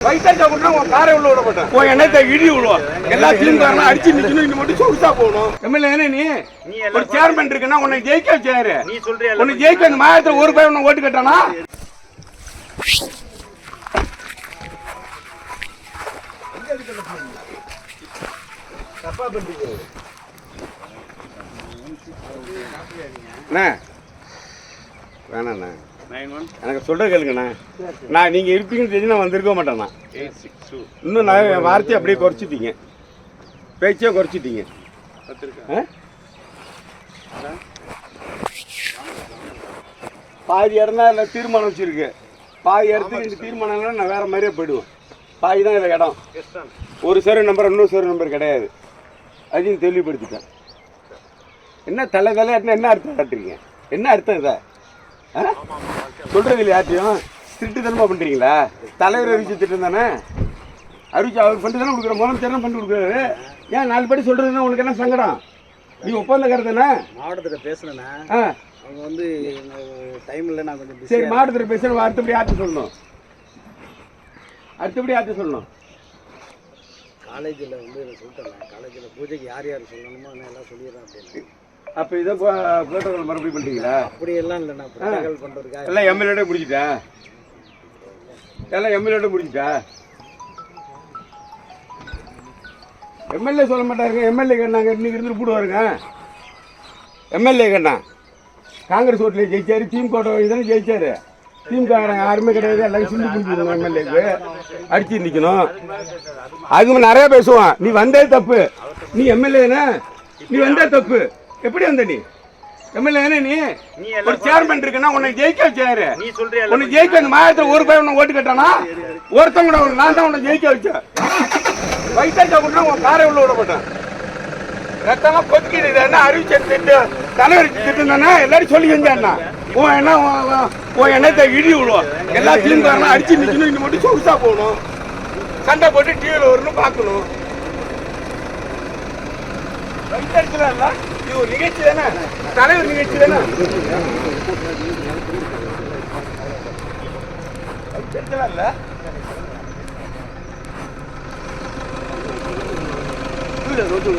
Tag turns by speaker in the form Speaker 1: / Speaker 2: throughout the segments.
Speaker 1: வயிற்றாச்சா கூட உன் காரை உள்ள விட மாட்டேன். உன் எண்ணத்தை இடி விழுவோம் எல்லா திமுக அடிச்சு நிக்கணும் இன்னும் மட்டும் சொகுசா போகணும் எம்எல்ஏ தானே நீ?
Speaker 2: நீ
Speaker 1: ஒரு சேர்மன் இருக்குன்னா உன்னை ஜெயிக்க
Speaker 2: நீ சொல்றியா
Speaker 1: உன்னை ஜெயிக்க அந்த மாயத்துல ஒரு பையன் உன்னை ஓட்டு கட்டானா? அண்ணா வேணாண்ணா.
Speaker 2: நைன் ஒன்
Speaker 1: எனக்கு சொல்ற கேளுங்கண்ணா. நான் நீங்க இருப்பீங்கன்னு தெரிஞ்சு நான் வந்திருக்க மாட்டேண்ணா.
Speaker 2: எயிட் சிக்ஸ் டூ
Speaker 1: இன்னும் நான் என் வார்த்தையை அப்படியே குறைச்சிட்டீங்க. பேச்சே குறைச்சிட்டீங்க? பாதி இடம் தான் இதில் தீர்மானம் வச்சிருக்கு. பாதி இடத்துக்கு இந்த தீர்மானம் இல்லைன்னா நான் வேற மாதிரியே போயிடுவேன். பாதி தான் இதில் இடம். ஒரு சர்வ நம்பர் இன்னொரு சர்வ நம்பர் கிடையாது. அதையும் தெளிவுபடுத்திட்டேன். என்ன தலை தலையாட்டினா என்ன அர்த்தம் காட்டுறீங்க? என்ன அர்த்தம் இதை? ஆ? சொல்றது இல்லையா யார்ட்டையும் திருட்டு தனமா பண்றீங்களா? தலைவர் அறிவிச்சு திட்டம் தானே? அறிவிச்சு அவர் பண்ணிட்டு தானே கொடுக்குற முதலமைச்சர் தான் பண்ணி கொடுக்குறாரு? ஏன் நாலு படி சொல்றதுன்னா உனக்கு என்ன சங்கடம்? நீ ஒப்பந்தக்காரர் தானே?
Speaker 3: மாவட்டத்தில் பேசுனேண்ணே
Speaker 1: ஆ.
Speaker 3: அவங்க வந்து டைம் இல்லை நான் கொஞ்சம்
Speaker 1: சரி மாவட்டத்தில் பேசணும் அடுத்தபடி யார்கிட்ட சொல்லணும்? அடுத்தபடி யார்கிட்ட சொல்லணும்?
Speaker 3: காலேஜில் வந்து சொல்லிட்டேன் காலேஜில் பூஜைக்கு யார் யார் சொல்லணுமோ நான் எல்லாம் சொல்லிடுறேன் அப்படின்னு.
Speaker 1: அப்போ இதை புரோட்டோகால் மறுபடியும் பண்ணுறீங்களா
Speaker 3: அப்படி எல்லாம் இல்லை நான் ப்ரோட்டோகால் பண்ணுறதுக்காக
Speaker 1: எல்லாம் எம்எல்ஏட முடிச்சிட்டா எல்லாம் எம்எல்ஏட முடிச்சிட்டா எம்எல்ஏ சொல்ல மாட்டாருங்க. எம்எல்ஏ கேட்டாங்க இன்னைக்கு இருந்து போடுவாருங்க எம்எல்ஏ கேட்டான் காங்கிரஸ் ஓட்டில் ஜெயிச்சாரு திமுக இதெல்லாம் ஜெயிச்சாரு. திமுக யாருமே கிடையாது. எல்லாம் சிந்தி பிடிச்சிருங்க எம்எல்ஏக்கு அடிச்சு நிற்கணும் அதுக்கு நிறைய பேசுவான். நீ வந்தே தப்பு. நீ எம்எல்ஏனா நீ வந்தே தப்பு. எப்படி வந்த நீ எம்எல்ஏ நீ?
Speaker 2: நீ
Speaker 1: ஒரு சேர்மன் இருக்குன்னா உன்னை ஜெயிக்க வச்சாரு
Speaker 2: நீ சொல்றியா
Speaker 1: உன்னை ஜெயிக்க அந்த மாயத்துல ஒரு பையன் உன்னை ஓட்டு கட்டானா? ஒருத்தன் கூட வரல. நான் தான் உன்னை ஜெயிக்க வச்சேன். வயிற்றாச்சா கூட உன் காரை உள்ள விட மாட்டேன். இது என்ன அறிவிச்ச திட்டு? தலைவர் திட்டம் தானே எல்லாரும் சொல்லி செஞ்சாண்ணா உன் என்ன உன் எண்ணத்தை இடி விழுவோம் எல்லா திமுக அடிச்சு நிக்கணும். இன்னும் மட்டும் சொகுசா போகணும். சண்டை போட்டு டிவியில் வரணும் பார்க்கணும். வயிற்றடிச்சலாம் இல்ல? இது ஒரு நிகழ்ச்சி தானே? தலைவர் நிகழ்ச்சி தானே? வயிற்றடிச்சலாம் இல்ல? ரோட்டு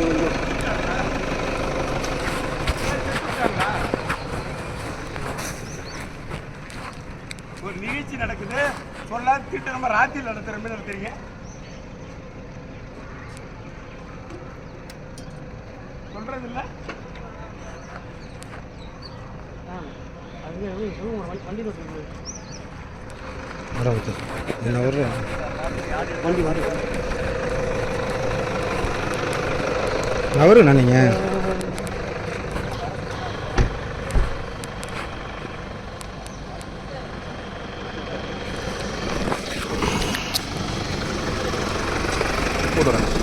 Speaker 1: ஒரு நிகழ்ச்சி நடக்குது. சொல்ல திட்ட நம்ம ராத்திரி நடத்துற மாதிரி நடத்துறீங்க சொல்றது இல்லை?
Speaker 4: என்ன வர்றேன்
Speaker 3: வண்டி வரும்
Speaker 4: நான் வருண்ணா நீங்கள் போட்டுறேன்.